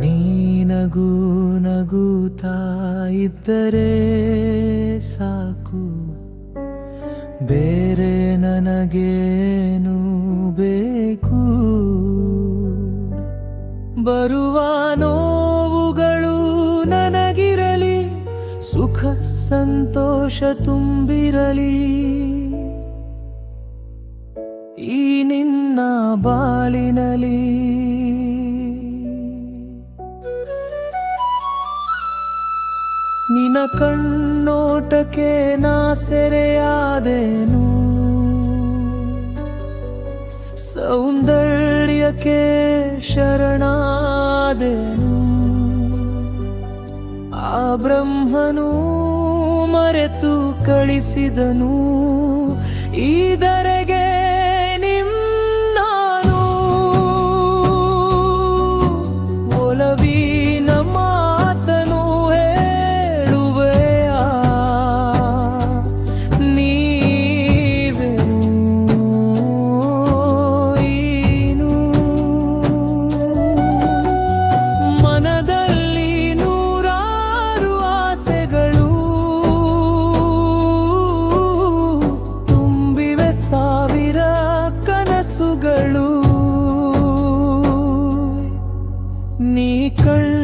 ನೀನಗೂ ನಗುತ್ತಾ ಇದ್ದರೆ ಸಾಕು. ಬೇರೆ ನನಗೇನು ಬೇಕು? ಬರುವ ನೋವುಗಳು ನನಗಿರಲಿ, ಸುಖ ಸಂತೋಷ ತುಂಬಿರಲಿ. ಈ ನಿನ್ನ ಬಾಳಿನಲಿ ನಿನ ಕಣ್ಣೋಟಕ್ಕೆ ನಾ ಸೆರೆಯಾದೆನು. ಸೌಂದರ್ಯಕ್ಕೆ ಶರಣಾದೇನು. ಆ ಬ್ರಹ್ಮನು ಮರೆತು ಕಳಿಸಿದನು. ಈದರೆಗೆ நீ கண்